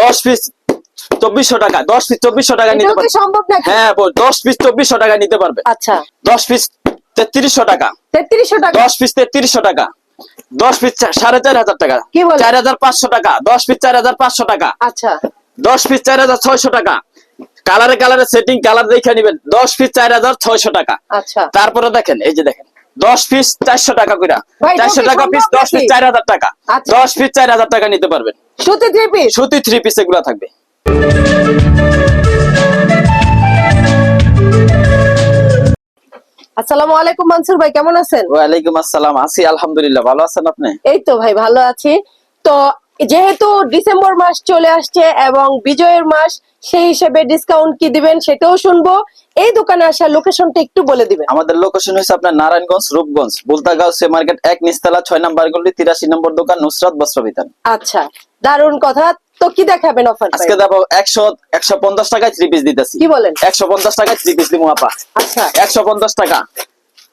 দশ পিস চব্বিশশো টাকা দশ পিস চব্বিশশো টাকা নিতে পারবে। সম্ভব নাকি? হ্যাঁ দশ পিস চব্বিশশো টাকা নিতে পারবে। আচ্ছা। দশ পিস তেত্রিশশো টাকা। তেত্রিশশো টাকা? দশ পিস তেত্রিশশো টাকা। দশ পিস সাড়ে চার হাজার টাকা। কি বলেন? চার হাজার পাঁচশো টাকা। দশ পিস চার হাজার পাঁচশো টাকা। আচ্ছা। দশ পিস চার হাজার ছয়শো টাকা। কালারে কালারে সেটিং কালার দেখে নিবেন। দশ পিস চার হাজার ছয়শো টাকা। আচ্ছা। তারপরে দেখেন এই যে দেখেন। দশ পিস চারশো টাকা করে চারশো টাকা পিস দশ পিস চার হাজার টাকা। আচ্ছা। দশ পিস চার হাজার টাকা নিতে পারবেন। সুতি থ্রি পিস সুতি থ্রি পিস এগুলো থাকবে। আসসালামু আলাইকুম মানসুর ভাই কেমন আছেন? ওয়ালাইকুম আসসালাম। আছি আলহামদুলিল্লাহ। ভালো আছেন আপনি? এই তো ভাই ভালো আছি। তো যেহেতু ডিসেম্বর মাস চলে আসছে এবং বিজয়ের মাস সেই হিসেবে ডিসকাউন্ট কি দিবেন সেটাও শুনব। এই দোকানে আসার লোকেশনটা একটু বলে দিবেন। আমাদের লোকেশন হচ্ছে আপনার নারায়ণগঞ্জ রূপগঞ্জ বুলতাগাঁও সে মার্কেট এক নিস্তালা ছয় নম্বর গলি তিরাশি নম্বর দোকান নুসরাত বস্ত্র বিতান আচ্ছা দারুণ কথা। তো কি দেখাবেন অফার আজকে দেবো একশো একশো পঞ্চাশ টাকায় থ্রি পিস দিতেছি। কি বলেন? একশো পঞ্চাশ টাকায় থ্রি পিস দিব আপা। আচ্ছা। একশো পঞ্চাশ টাকা।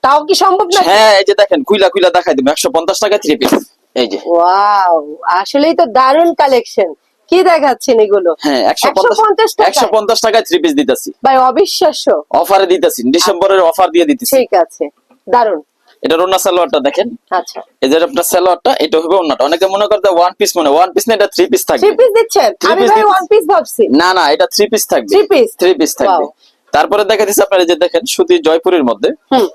তাও কি সম্ভব না হ্যাঁ এই যে দেখেন কুইলা কুইলা দেখাই দিব একশো পঞ্চাশ টাকায় থ্রি পিস এই যে। ওয়াও আসলেই তো দারুণ কালেকশন কি দেখাচ্ছেন এগুলো? হ্যাঁ একশো 150 পঞ্চাশ টাকায়? থ্রি পিস দিতেছি। ভাই অবিশ্বাস্য। অফারে দিতেছি ডিসেম্বরের অফার দিয়ে দিতেছি। ঠিক আছে দারুণ। এটা রোনা সালোয়ারটা দেখেন। আচ্ছা। এই যে আপনার সালোয়ারটা এটা হবে অন্যটা। অনেকে মনে করতে ওয়ান পিস মনে ওয়ান পিস না এটা থ্রি পিস থ্রি পিস দিচ্ছেন? আমি ভাই ওয়ান পিস ভাবছি। না না এটা থ্রি পিস থাকবে। Three piece? থ্রি পিস থাকবে। তারপরে দেখা দিচ্ছে আপনার যে দেখেন সুতি জয়পুরের মধ্যে। হুম।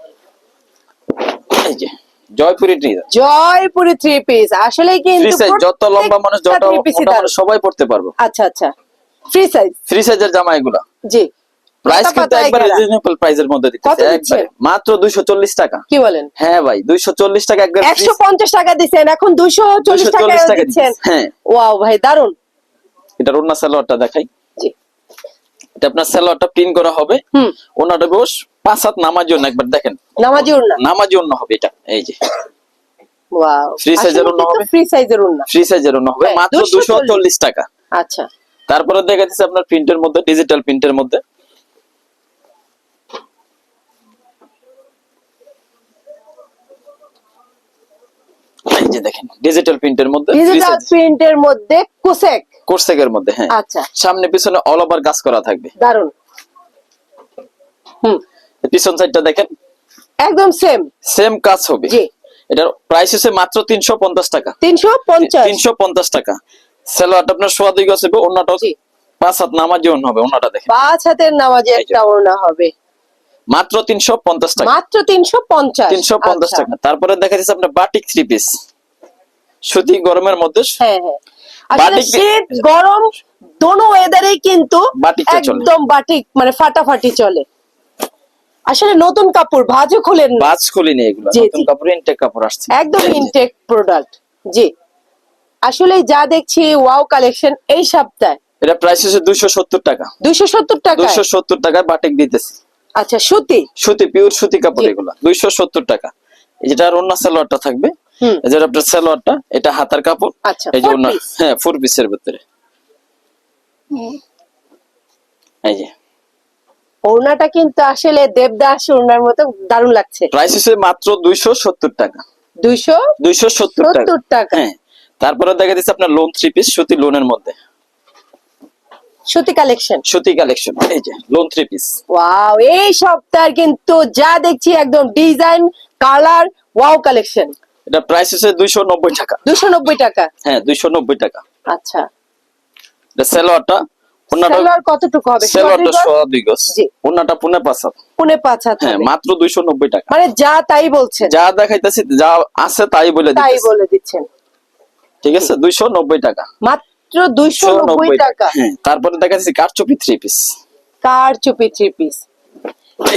এই যে। জয়পুরি টি জয়পুরি থ্রি পিস আসলে কিন্তু যত লম্বা মানুষ যত থ্রি পিসই মোটা মানুষ সবাই পড়তে পারব। আচ্ছা আচ্ছা। ফ্রি সাইজ ফ্রি সাইজের জামা এগুলা। জি। প্রাইস কিন্তু একবার রিজনেবল প্রাইসের মধ্যে দিতেছে মাত্র 240 টাকা। কি বলেন? হ্যাঁ ভাই 240 টাকা একবার একশো পঞ্চাশ টাকা দিচ্ছেন এখন দুশো চল্লিশ টাকা 240 টাকা দিচ্ছেন। হ্যাঁ। ওয়াও ভাই দারুণ। এটা সালোয়ারটা দেখাই। জি। এটা আপনার সালোয়ারটা প্রিন্ট করা হবে। হুম। ওনাটা বেশ পাঁচ হাত নামার জন্য একবার দেখেন। নামাজি নামাজি অন্য হবে এটা এই যে। ওয়াও। Free size হবে? ফ্রি সাইজের উন্না ফ্রি সাইজের অন্য হবে হ্যাঁ, মাত্র 240 240 টাকা। আচ্ছা। তারপরে দেখা যাচ্ছে আপনার প্রিন্টের মধ্যে ডিজিটাল প্রিন্টের মধ্যে। এই যে দেখেন ডিজিটাল প্রিন্টের মধ্যে ডিজিটাল প্রিন্টের মধ্যে কুসেক মধ্যে হ্যাঁ। আচ্ছা। সামনে পিছনে অল ওভার কাজ করা থাকবে। হুম। পিছন সাইডটা দেখেন। একদম সেম সেম কাজ হবে। জি। এটার প্রাইস হচ্ছে মাত্র তিনশো পঞ্চাশ টাকা। তিনশো পঞ্চাশ। তিনশো পঞ্চাশ টাকা। সালোয়ারটা আপনার সোয়া দুই গছ হবে জি। পাঁচ হাত নামার জন্য হবে অন্যটা দেখেন। পাঁচ হাতের নামাজে একটা ওড়না হবে। মাত্র তিনশো পঞ্চাশ টাকা। মাত্র তিনশো পঞ্চাশ। তিনশো পঞ্চাশ আচ্ছা। টাকা। তারপরে দেখা যাচ্ছে আপনার বাটিক থ্রি পিস সুতি গরমের মধ্যে হ্যাঁ হ্যাঁ। আসলে শীত গরম দোনো ওয়েদারেই কিন্তু একদম বাটিক মানে ফাটাফাটি চলে। আসলে নতুন কাপড় ভাজও খুলেন ভাজ খুলিনি এগুলো নতুন কাপড় ইনটেক কাপড় আসছে। একদম ইনটেক প্রোডাক্ট জি। আসলে যা দেখছি ওয়াও কালেকশন এই সপ্তাহে। এটা প্রাইস হচ্ছে দুইশো সত্তর টাকা। দুইশো সত্তর টাকা দুইশো সত্তর টাকায় বাটিক দিতেছি। আচ্ছা সুতি? সুতি পিওর সুতি কাপড়। এগুলো দুইশো সত্তর টাকা। এই যেটা অন্য সালোয়ারটা থাকবে হুম। এই যে আপনার সালোয়ারটা এটা হাতার কাপড় আচ্ছা, এই যে অন্য হ্যাঁ ফোর পিসের ভিতরে। এই যে। ওড়নাটা কিন্তু আসলে দেবদাস ওড়নার মতো দারুণ লাগছে। প্রাইস হচ্ছে মাত্র দুইশো সত্তর টাকা। দুইশো দুইশো সত্তর টাকা। হ্যাঁ। তারপরে দেখা দিচ্ছে আপনার লোন থ্রি পিস সুতি লোনের মধ্যে। সুতি কালেকশন সুতি কালেকশন এই যে লোন থ্রি পিস ওয়াও এই সপ্তাহে কিন্তু যা দেখছি একদম ডিজাইন কালার ওয়াও কালেকশন এটা প্রাইস হচ্ছে দুইশো নব্বই টাকা। দুশো নব্বই টাকা। হ্যাঁ দুইশো নব্বই টাকা। আচ্ছা। এটা সালোয়ারটা কতটুকু হবে? সালোয়ারটা সোয়া দুই গজ? সোয়া দুই গজ জি। ওনাটা পুনে পাঁচ হাত। পুনে পাঁচ হাত হ্যাঁ মাত্র দুইশো নব্বই টাকা। মানে যা তাই বলছেন। যা দেখাইতেছি যা আছে তাই বলে তাই বলে দিচ্ছেন। ঠিক আছে দুইশো নব্বই টাকা। মাত্র দুইশো নব্বই টাকা। হ্যাঁ তারপরে দেখাচ্ছি কারচুপি থ্রি পিস কার চুপি থ্রি পিস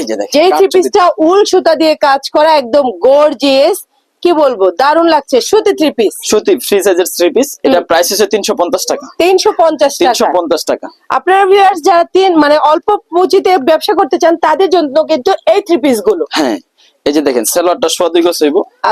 যে থ্রি কারচুপি পিসটা উল সুতা দিয়ে কাজ করা একদম গর্জিয়াস কি বলব? দারুণ লাগছে। সুতি থ্রি পিস সুতি ফ্রি সাইজের থ্রি পিস এটা প্রাইস হচ্ছে তিনশো পঞ্চাশ টাকা। তিনশো পঞ্চাশ তিনশো টাকা পঞ্চাশ টাকা। আপনার ভিউয়ার্স যারা তিন মানে অল্প পুঁজিতে ব্যবসা করতে চান তাদের জন্য কিন্তু এই থ্রি পিসগুলো। হ্যাঁ এই যে দেখেন সালোয়ারটা সোয়া দুই গজ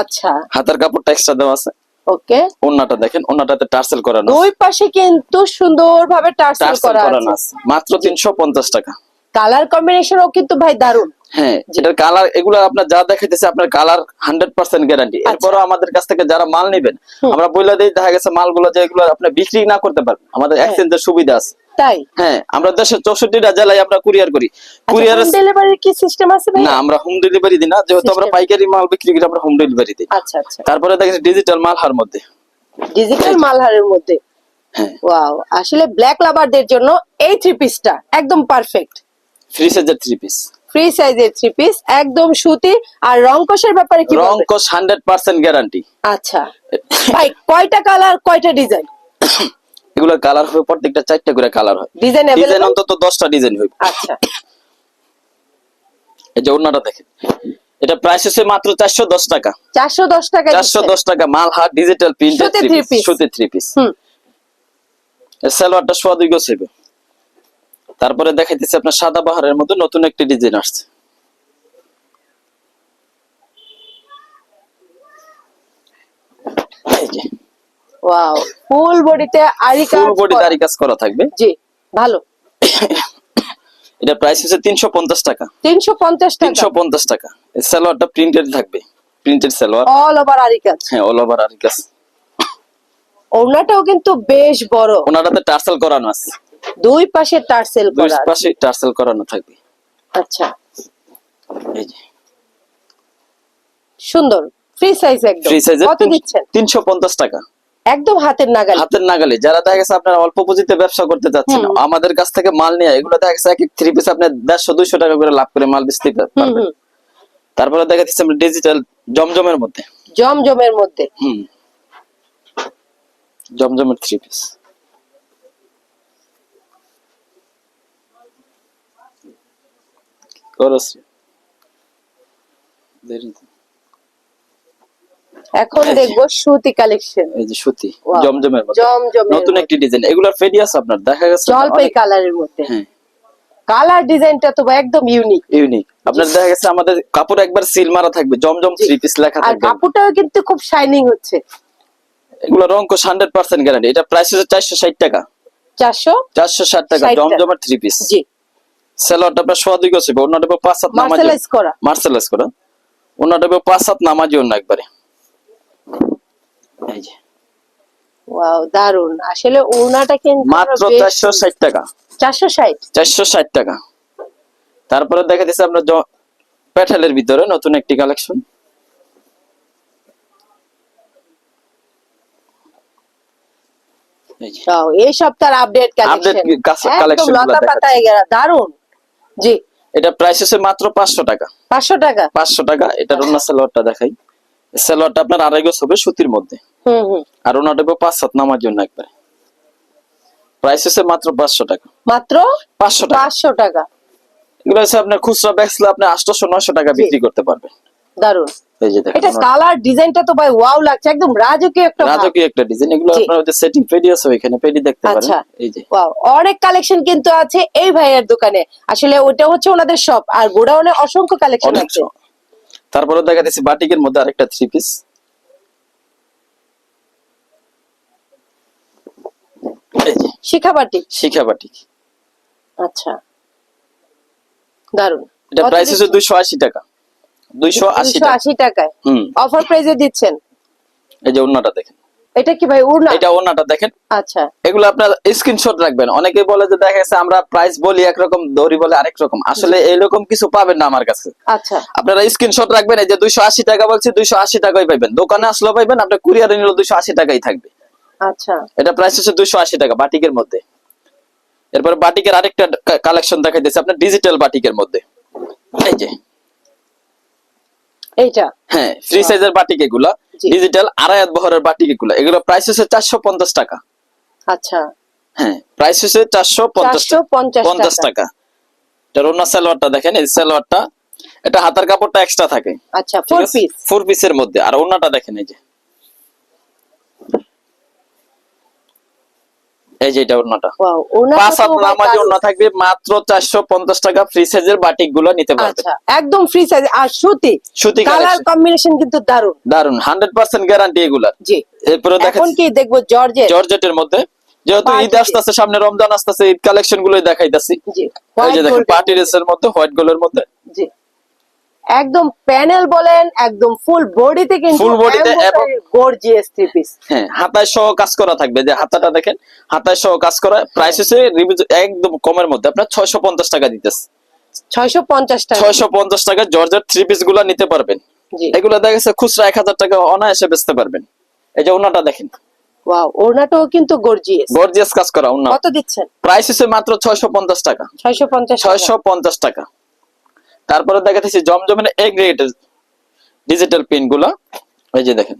আচ্ছা। হাতার কাপড়টা এক্সট্রা দেওয়া আছে। ওকে। ওন্নাটা দেখেন ওন্নাটাতে টার্সেল করানো দুই পাশে কিন্তু সুন্দরভাবে টার্সেল করা আছে। মাত্র তিনশো পঞ্চাশ টাকা। কালার কম্বিনেশনও কিন্তু ভাই দারুণ। হ্যাঁ এটার কালার এগুলো আপনার যা দেখাইতেছে আপনার কালার হান্ড্রেড পার্সেন্ট গ্যারান্টি এরপরও আমাদের কাছ থেকে যারা মাল নেবেন আমরা বলে দিই দেখা গেছে মালগুলো যেগুলো আপনি বিক্রি না করতে পারবেন আমাদের এক্সচেঞ্জের সুবিধা আছে। তাই? হ্যাঁ আমরা দেশের চৌষট্টিটা জেলায় আমরা কুরিয়ার করি। কুরিয়ার ডেলিভারির কি সিস্টেম আছে না আমরা হোম ডেলিভারি দিই না যেহেতু আমরা পাইকারি মাল বিক্রি করি আমরা হোম ডেলিভারি দিই। আচ্ছা আচ্ছা। তারপরে দেখেছি ডিজিটাল মাল হার মধ্যে। ডিজিটাল মালহারের মধ্যে? হ্যাঁ। ওয়াও আসলে ব্ল্যাক লাভারদের জন্য এই থ্রি পিসটা একদম পারফেক্ট ফ্রি সাইজের থ্রি পিস ফ্রি সাইজের থ্রি পিস একদম সুতি। আর রং কষের ব্যাপারে কি রং হান্ড্রেড পার্সেন্ট গ্যারান্টি আচ্ছা। ভাই কয়টা কালার কয়টা ডিজাইন এগুলোর কালার হবে প্রত্যেকটা চারটা করে কালার হয়। ডিজাইন ডিজাইন অন্তত দশটা ডিজাইন হবে আচ্ছা। এই যে অন্যটা দেখেন। এটা প্রাইস হচ্ছে মাত্র চারশো দশ টাকা। চারশো দশ টাকা চারশো দশ টাকা মাল হাট ডিজিটাল প্রিন্টেড সুতি থ্রি পিস সুতি থ্রি পিস হুম। সালোয়ারটা সোয়া দুই গজ হবে তারপরে দেখাইতেছে আপনার সাদা বাহারের মধ্যে নতুন একটি ডিজাইন আসছে। ওয়াও ফুল বডিতে আরি কাজ ফুল বডি করা। দাড়ি কাজ করা থাকবে। জি ভালো। এটা প্রাইস হচ্ছে তিনশো পঞ্চাশ টাকা। তিনশো পঞ্চাশ টাকা। তিনশো পঞ্চাশ টাকা। এই সালোয়ারটা প্রিন্টেড থাকবে। প্রিন্টেড সালোয়ার। অল ওভার আরি কাজ। হ্যাঁ অল ওভার আর কাজ। ওড়নাটাও কিন্তু বেশ বড়। ওনারাতে টার্সেল করানো আছে। দুই পাশে টার্সেল দুই করা আছে। পাশে টার্সেল করানো থাকবে। আচ্ছা। এই যে। সুন্দর। ফ্রি সাইজ একদম। ফ্রি সাইজের কত দিচ্ছেন? তিনশো পঞ্চাশ টাকা। একদম হাতের নাগালে। হাতের নাগালে। যারা দেখা গেছে আপনারা অল্প পুঁজিতে ব্যবসা করতে চাচ্ছেন আমাদের কাছ থেকে মাল নিয়ে এগুলো দেখা গেছে এক এক থ্রি পিস আপনি দেড়শো দুইশো টাকা করে লাভ করে মাল বেচতে হুম পারবেন। তারপরে দেখা যাচ্ছে আমরা ডিজিটাল জমজমের মধ্যে। জমজমের মধ্যে। হুম। জমজমের থ্রি পিস করস এখন দেখব সুতি কালেকশন এই যে সুতি জমজমের মধ্যে জমজমের নতুন একটি ডিজাইন এগুলোর ফেডি আছে আপনার দেখা গেছে জলপাই কালারের মধ্যে। হ্যাঁ। কালার ডিজাইনটা তো একদম ইউনিক ইউনিক আপনার দেখা গেছে আমাদের কাপড় একবার সিল মারা থাকবে জমজম থ্রি পিস লেখা আর কাপড়টাও কিন্তু খুব শাইনিং হচ্ছে। এগুলো রং কোশ হান্ড্রেড পার্সেন্ট গ্যারান্টি এটা প্রাইস হচ্ছে চারশো ষাট টাকা। চারশো? চারশো ষাট টাকা 60 টাকা। জমজমের থ্রি পিস জি। আপনার সোয়া দুই পাঁচ সাত নামাজ মার্সেলাইজ করা। মার্সেলাইজ করা। অন্যটা পাঁচ সাত নামাজি একবারে। এই যে। ওয়াও দারুণ আসলে ওড়নাটা কিন্তু মাত্র চারশো ষাট টাকা। চারশো ষাট? চারশো ষাট টাকা। তারপরে দেখা দিচ্ছে আপনার প্যাটেলের ভিতরে নতুন একটি কালেকশন। এই সপ্তাহের আপডেট কালেকশন দারুণ জি। এটা প্রাইস হচ্ছে মাত্র পাঁচশো টাকা। পাঁচশো টাকা? পাঁচশো টাকা এটা সালোয়ারটা দেখাই। সালোয়ারটা আপনার আড়াই গজ হবে সুতির মধ্যে। হুম হুম। আর হবে পাঁচ সাত নামার জন্য একবারে। প্রাইস হচ্ছে মাত্র পাঁচশো টাকা। মাত্র? পাঁচশো টাকা। পাঁচশো টাকা। এগুলো হচ্ছে আপনার খুচরা বেচলে আপনি আটশোশো নয়শো টাকা বিক্রি করতে পারবেন। দারুণ এই যে দেখেন এটা কালার ডিজাইনটা তো ভাই ওয়াও লাগছে একদম রাজকীয় একটা রাজকীয় একটা ডিজাইন এগুলো। ওদের সেটিং পেডি আছে ওইখানে পেডি দেখতে পারেন। আচ্ছা। এই যে। ওয়াও অনেক কালেকশন কিন্তু আছে এই ভাইয়ের দোকানে। আসলে ওটা হচ্ছে ওনাদের শপ আর গোডাউনে অসংখ্য কালেকশন আছে। তারপরে দেখা যাচ্ছে বাটিকের মধ্যে আরেকটা থ্রি পিস যে। শিখাবাটি শিখা বাটিক। আচ্ছা। দারুণ এটা প্রাইস হচ্ছে টাকা। দুইশো আশি দুশো টাকা আশি টাকায়। অফার প্রাইজে দিচ্ছেন? এই যে ওন্নাটা দেখেন। এটা কি ভাই উড়না এটা ওন্নাটা দেখেন। আচ্ছা। এগুলো আপনার স্ক্রিনশট রাখবেন। অনেকে বলে যে দেখা গেছে আমরা প্রাইস বলি একরকম দড়ি বলে আরেক রকম। আসলে এইরকম কিছু পাবেন না আমার কাছে। আচ্ছা। আপনারা স্ক্রিনশট রাখবেন এই যে দুইশো আশি টাকা বলছি দুইশো আশি টাকাই পাইবেন। দোকানে আসলেও পাইবেন আপনার কুরিয়ারে দুইশো আশি টাকাই থাকবে। আচ্ছা। এটা প্রাইস হচ্ছে দুইশো আশি টাকা বাটিকের মধ্যে। এরপরে বাটিকের আরেকটা কালেকশন দেখা দিচ্ছে আপনার ডিজিটাল বাটিকের মধ্যে। এই যে। এইটা? হ্যাঁ ফ্রি সাইজের বাটিক এগুলা। ডিজিটাল আড়াই হাত বহরের বাটিক এগুলা। এগুলো প্রাইস হচ্ছে চারশো পঞ্চাশ টাকা। আচ্ছা। হ্যাঁ প্রাইস হচ্ছে চারশো পঞ্চাশ পঞ্চাশ টাকা। এটা রোনা সালোয়ারটা দেখেন এই সালোয়ারটা এটা হাতার কাপড়টা এক্সট্রা থাকে। আচ্ছা ফোর পিস ফোর পিসের মধ্যে। আর ওনাটা দেখেন এই যে। এই যে এটা পাঁচ হাত নামাজি। থাকবে মাত্র চারশো পঞ্চাশ টাকা ফ্রি সাইজের বাটিকগুলো নিতে পারবেন আচ্ছা একদম ফ্রি সাইজ আর সুতি। সুতি কালার কম্বিনেশন কিন্তু দারুণ দারুণ হান্ড্রেড পার্সেন্ট গ্যারান্টি এগুলার জি। এরপরে দেখেন এখন কি দেখব জর্জেট? জর্জেটের মধ্যে। যেহেতু ঈদ আসতেছে সামনে রমজান আসতেছে ঈদ কালেকশন গুলোই দেখাইতাছি। এই যে দেখেন পার্টি ড্রেসের মধ্যে। হোয়াইট গোলের মধ্যে। জি। একদম প্যানেল বলেন একদম ফুল বডিতে কিন্তু Full body তে এবং- গর্জিয়াস থ্রি পিস হ্যাঁ হাতায় সহ কাজ করা থাকবে। যে হাতাটা দেখেন হাতায় সহ কাজ করা প্রাইস হচ্ছে একদম কমের মধ্যে। আপনার ছয়শো পঞ্চাশ টাকা দিতেছে। ছয়শো পঞ্চাশ টাকা। ছয়শো পঞ্চাশ টাকা জর্জের থ্রি পিসগুলো নিতে পারবেন। জি। এগুলো দেখা গেছে খুচরা এক হাজার টাকা অনায়াসে বেচতে পারবেন। এই যে ওনাটা দেখেন। ওয়াও ওড়নাটাও কিন্তু গর্জিয়াস গর্জিয়াস কাজ করা ওনা কত দিচ্ছেন? প্রাইস হচ্ছে মাত্র ছয়শো পঞ্চাশ টাকা। ছয়শো পঞ্চাশ ছয়শো পঞ্চাশ টাকা। তারপরে দেখাতেছি জমজমের এ গ্রেডের ডিজিটাল পিনগুলা। এই যে দেখেন।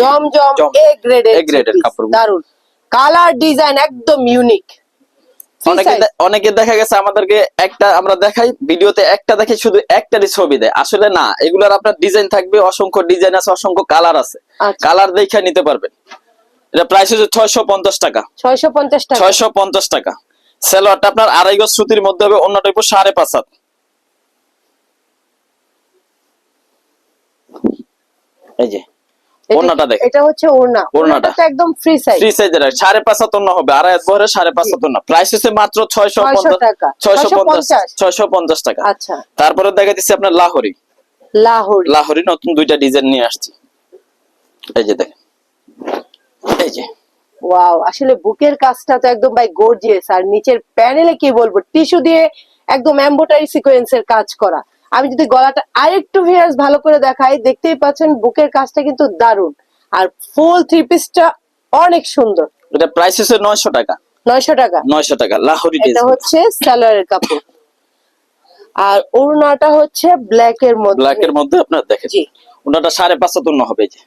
জমজম এ গ্রেডের দারুণ কালার ডিজাইন একদম ইউনিক অনেকে অনেকে দেখা গেছে আমাদেরকে একটা আমরা দেখাই ভিডিওতে একটা দেখে শুধু একটারই ছবি দেয়। আসলে না এগুলার আপনার ডিজাইন থাকবে অসংখ্য ডিজাইন আছে অসংখ্য কালার আছে। আচ্ছা। কালার দেখে নিতে পারবেন। এটা প্রাইস হচ্ছে ছয়শো পঞ্চাশ টাকা। ছয়শো পঞ্চাশ টাকা। ছয়শো পঞ্চাশ টাকা। সেলোয়ারটা আপনার আড়াই গজ সুতির মধ্যে হবে অন্যটা উপর সাড়ে পাঁচ হাত। এই যে ওড়নাটা দেখেন। এটা হচ্ছে ওড়না। ওড়নাটা। ওড়নাটা। তো একদম ফ্রি সাইজ ফ্রি সাইজের সাড়ে পাঁচ হাত অন্য হবে আড়াই হাত বহরে সাড়ে পাঁচ হাত অন্য প্রাইস হচ্ছে মাত্র ছয়শো 600 টাকা। ছয়শো পঞ্চাশ 650 ছয়শো পঞ্চাশ টাকা। আচ্ছা। তারপরে দেখা দিচ্ছি আপনার লাহোরি। লাহোরি। লাহোরি নতুন দুইটা ডিজাইন নিয়ে আসছি। এই যে দেখেন। এই যে ওয়াও আসলে বুকের কাজটা তো একদম ভাই গর্জিয়াস আর নিচের প্যানেলে কি বলব? টিস্যু দিয়ে একদম এমব্রয়ডারি সিকোয়েন্সের কাজ করা। আমি যদি গলাটা আরেকটু ভিয়ার্স ভালো করে দেখাই দেখতেই পাচ্ছেন বুকের কাজটা কিন্তু দারুণ। আর ফুল থ্রি পিসটা অনেক সুন্দর। এটা প্রাইস হচ্ছে নয়শো টাকা। নয়শো টাকা। নয়শো টাকা লাহোরি এটা হচ্ছে সালোয়ারের কাপড়। আর ওড়নাটা হচ্ছে ব্ল্যাক এর মধ্যে। ব্ল্যাক এর মধ্যে আপনার দেখেন। জি। ওনাটা সাড়ে পাঁচ হাত অন্য হবে যে।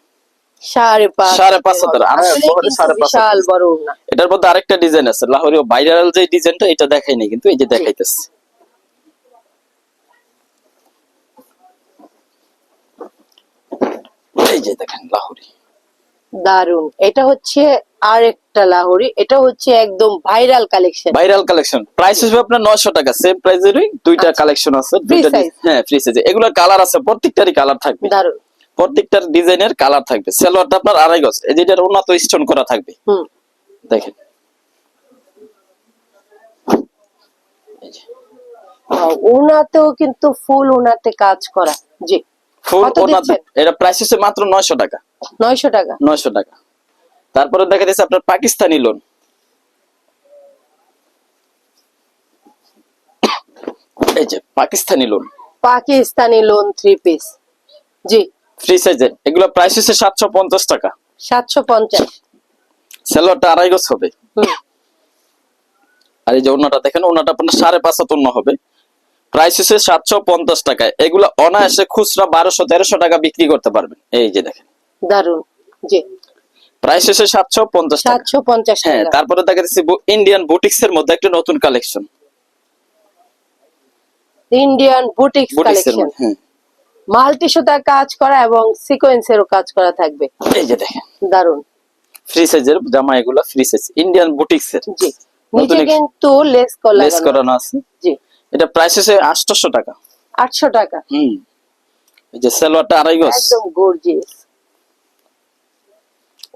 এটার মধ্যে আরেকটা ডিজাইন আছে। লাহোরি ভাইরাল যে ডিজাইনটা এটা দেখাইনি কিন্তু এই যে দেখাইতেছে। এই যে দেখেন লাহোরি। দারুণ এটা হচ্ছে আরেকটা লাহোরি। এটা হচ্ছে একদম viral collection viral collection price হিসেবে আপনার নয়শো টাকা। সেম প্রাইসেরই দুইটা আচ্ছা। কালেকশন আছে। Free দুইটা হ্যাঁ ফ্রি সাইজ এগুলোর কালার আছে প্রত্যেকটারই কালার থাকবে। দারুণ প্রত্যেকটার ডিজাইনের কালার থাকবে। সালোয়ারটা আপনার আড়াই গজ। এই যেটার উন্নত স্টোন করা থাকবে। দেখেন। ওনাতেও কিন্তু ফুল ওনাতে কাজ করা। জি। ফুল ওনাতে এটা প্রাইস হচ্ছে মাত্র নয়শো টাকা। নয়শো টাকা? নয়শো টাকা। তারপরে দেখা যাচ্ছে আপনার পাকিস্তানি লোন এই যে Pakistani lawn Pakistani lawn three piece জি। ফ্রি সাইজের এগুলো প্রাইস হচ্ছে সাতশো পঞ্চাশ টাকা। সাতশো পঞ্চাশ। সেলোয়ারটা আড়াই গজ হবে। আর এই যে ওনাটা দেখেন ওনাটা আপনার সাড়ে পাঁচ ওড়না হবে। প্রাইস হচ্ছে সাতশো পঞ্চাশ টাকায় এগুলো অনায়াসে খুচরা বারোশো তেরোশো টাকা বিক্রি করতে পারবেন। এই যে দেখেন। দারুণ জি। প্রাইস হচ্ছে সাতশো পঞ্চাশ টাকা। সাতশো পঞ্চাশ হ্যাঁ তারপরে দেখা যাচ্ছে ইন্ডিয়ান বুটিক্স এর মধ্যে একটা নতুন কালেকশন ইন্ডিয়ান বুটিক্স কালেকশন হ্যাঁ। মাল্টি সুতার কাজ করা এবং সিকোয়েন্সেরও কাজ করা থাকবে। এই যে দেখেন। দারুণ ফ্রি সাইজের জামা এগুলো ফ্রি সাইজ ইন্ডিয়ান বুটিক্স এর জি নিচে কিন্তু লেস করা লেস করানো আছে। জি। এটা প্রাইস হচ্ছে আটশোশো টাকা। আটশো টাকা। হুম। এই যে সালোয়ারটা আড়াই গজ। একদম গর্জিয়াস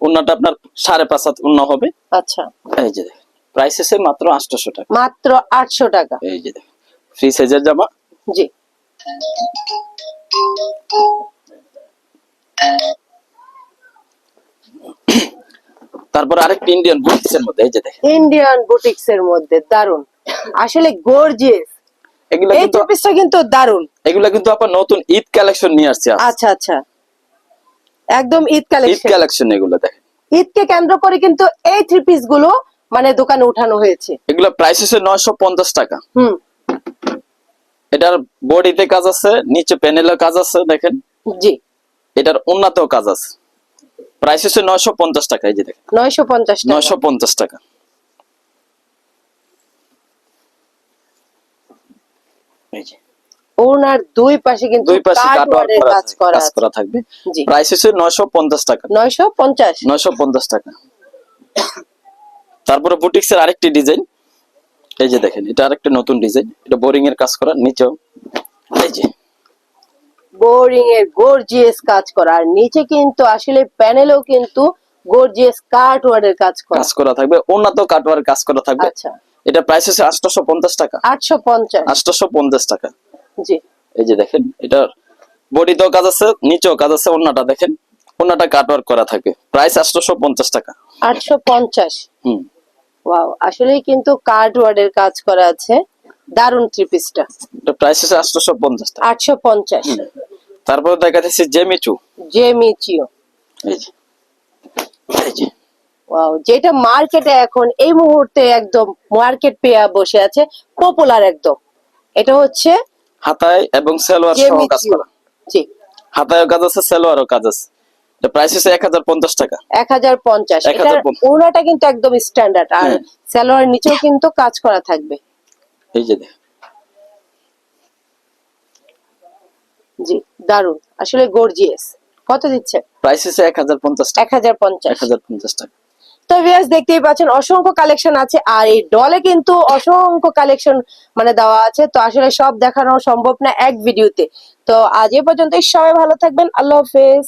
ওনাটা আপনার সাড়ে পাঁচ হাত উন্ন হবে। আচ্ছা। এই যে দেখেন। প্রাইস হচ্ছে মাত্র আটশোশো টাকা। মাত্র আটশো টাকা। এই যে দেখেন। ফ্রি সাইজের জামা। জি। তারপর আরেকটা ইন্ডিয়ান বুটিক্স এর মধ্যে এই যে দেখেন। ইন্ডিয়ান বুটিক্স এর মধ্যে দারুণ আসলে গর্জিয়াস এগুলো এই কিন্তু টপিসটা কিন্তু দারুণ এগুলো কিন্তু আপনার নতুন ঈদ কালেকশন নিয়ে আসছে আচ্ছা আচ্ছা। একদম ঈদ কালেকশন ঈদ কালেকশন এগুলো দেখেন। ঈদকে কেন্দ্র করে কিন্তু এই থ্রি পিসগুলো মানে দোকানে উঠানো হয়েছে। এগুলো প্রাইস হচ্ছে নয়শো পঞ্চাশ টাকা। হুম। এটার বডিতে কাজ আছে নিচে প্যানেলে কাজ আছে দেখেন। জি। এটার উন্নতও কাজ আছে। প্রাইস হচ্ছে নয়শো পঞ্চাশ টাকা এই যে দেখেন। নয়শো পঞ্চাশ টাকা। নয়শো টাকা। এই যে। ওনার দুই পাশে কিন্তু দুই পাশে কাটওয়ার্কের করা কাজ থাকবে- করা কাজ করা থাকবে। প্রাইস হচ্ছে নয়শো পঞ্চাশ টাকা। নয়শো পঞ্চাশ। নয়শো পঞ্চাশ টাকা। তারপরে বুটিক্স এর আরেকটি ডিজাইন এই যে দেখেন এটা আরেকটা নতুন ডিজাইন এটা বোরিং এর কাজ করা নিচেও। এই যে। বোরিং এর গর্জিয়াস কাজ করা। আর নিচে কিন্তু আসলে প্যানেলেও কিন্তু গর্জিয়াস কাটওয়ার্কের কাজ করা। কাজ করা থাকবে। উন্নত কাটওয়ার কাজ করা থাকবে। আচ্ছা। এটা প্রাইস হচ্ছে আটশো পঞ্চাশ টাকা। আটশো পঞ্চাশ। আটশো পঞ্চাশ টাকা। জি। এই যে দেখেন এটার বডিতেও কাজ আছে নিচেও কাজ আছে অন্যটা দেখেন। অন্যটা কাটওয়ার্ক করা থাকে। প্রাইস আটশো পঞ্চাশ টাকা। আটশো পঞ্চাশ। হুম। ওয়াও আসলেই কিন্তু কার্ড ওয়ার্ডের কাজ করা আছে। দারুণ থ্রি পিসটা এটা প্রাইস পঞ্চাশ টাকা। আটশো পঞ্চাশ। দেখা যাচ্ছে জেমিচু জে মিচিও এই যে। এই যে। ওয়াও যেটা মার্কেটে এখন এই মুহূর্তে একদম মার্কেট পেয়ে বসে আছে পপুলার একদম। এটা হচ্ছে হাতায় এবং সেলোয়ার সহ কাজ করা। জি। হাতায়ও কাজ আছে সেলোয়ারও কাজ আছে। এটা প্রাইস হচ্ছে এক হাজার পঞ্চাশ টাকা। এক হাজার পঞ্চাশ। 1050 এটার ওনাটা কিন্তু একদম স্ট্যান্ডার্ড আর। নিচেও কিন্তু কাজ করা থাকবে। এই যে জি দারুণ আসলে গর্জিয়াস কত দিচ্ছে? প্রাইস হচ্ছে এক হাজার পঞ্চাশ টাকা। এক হাজার পঞ্চাশ। এক হাজার পঞ্চাশ টাকা। তো ভিউয়ার্স দেখতেই পাচ্ছেন অসংখ্য কালেকশন আছে। আর এই ডলে কিন্তু অসংখ্য কালেকশন মানে দেওয়া আছে। তো আসলে সব দেখানো সম্ভব না এক ভিডিওতে তো আজ এ পর্যন্ত সবাই ভালো থাকবেন। আল্লাহ হাফেজ।